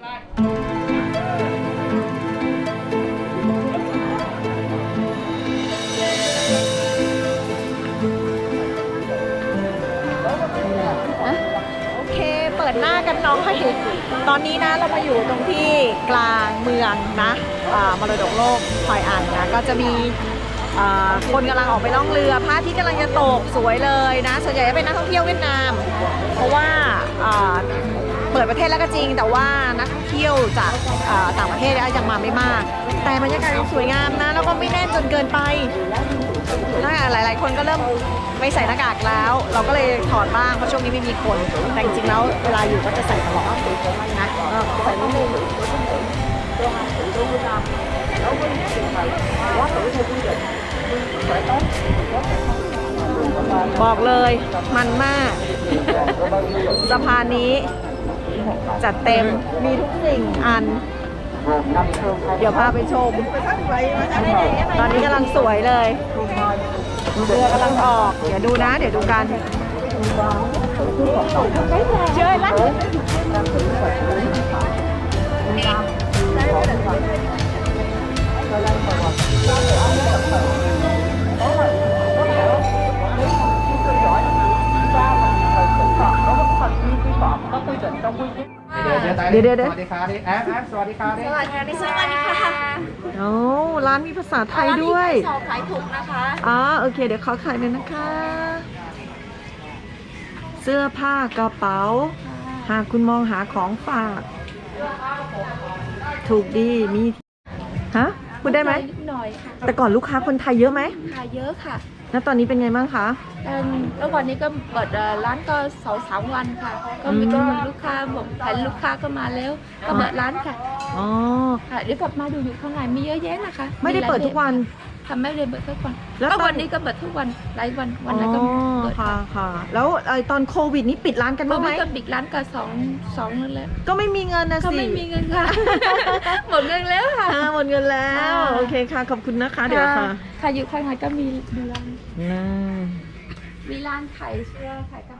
โอเค เปิดหน้ากันน้อย ตอนนี้นะเรามาอยู่ตรงที่กลางเมืองนะอ่ามรดกโลกพลอยอันนะ ก็จะมีอ่าคนกำลังออกไปล่องเรือพระอาทิตย์กำลังจะตกสวยเลยนะ ส่วนใหญ่จะเป็นนักท่องเที่ยวเวียดนาม เพราะว่าอ่า ปิดประเทศแล้วก็จริง แต่ว่านักท่องเที่ยวจากต่างประเทศยังมาไม่มาก แต่บรรยากาศสวยงามนะ แล้วก็ไม่แน่นจนเกินไปนะหลาย ๆ คนก็เริ่มไม่ใส่หน้ากากแล้ว เราก็เลยถอดบ้างเพราะช่วงนี้ไม่มีคน แต่จริงๆแล้วเวลาอยู่ก็จะใส่ตลอดนะใส่นิดนึงบอกเลยมันมากสะพานนี้ จัดเต็มมีทุกสิ่งอัน เดี๋ยวพาไปชม ตอนนี้กำลังสวยเลยเรือกำลังออก เดี๋ยวดูนะ เดี๋ยวดูกันเจ อแล้วเดี๋ยวเดี๋ยวเดี๋ยว สวัสดีครับดิแอฟแอฟสวัสดีครับดิสวัสดีสวัสดีค่ะโอ้ร้านมีภาษาไทยด้วยสอบขายถูกนะคะ อ๋อโอเค เดี๋ยวขอขายหน่อยนะคะ เสื้อผ้ากระเป๋า หากคุณมองหาของฝาก ถูกดีมีฮะ พูดได้ไหมนิดหน่อยค่ะแต่ก่อนลูกค้าคนไทยเยอะไหมขายเยอะค่ะแล้วตอนนี้เป็นไงบ้างคะแต่แล้ววันนี้ก็เปิดเอ่อร้านก็สองสามวันค่ะ ก็มีอืมก็มีลูกค้าบอกเห็นลูกค้าก็มาแล้ว ก็เปิดร้านค่ะอ๋อค่ะเดี๋ยวกลับมาดูอยู่ข้างในมีเยอะแยะนะคะไม่ได้เปิดทุกวัน ค่ะไม่ได้เปิดทุกวันแล้วก็ตอน วันนี้ก็เปิดทุกวันหลายวันวันไหนก็อ๋อเปิดค่ะค่ะ แล้วไอตอนโควิดนี้ปิดร้านกันเมื่บ้างไหมอก็ปิดร้านก็สองสองนั่นแหละก็ไม่มีเงินนะก็สิไม่มีเงินค่ะ หมดเงินแล้วค่ะ อ่าหมดเงินแล้ว ค่ะ โอเคค่ะ ขอบคุณนะคะเดี๋ยวค่ะค่ะอยู่ข้างในก็มีมีร้าน อืม มีร้านขายเสื้อขายกระเป๋า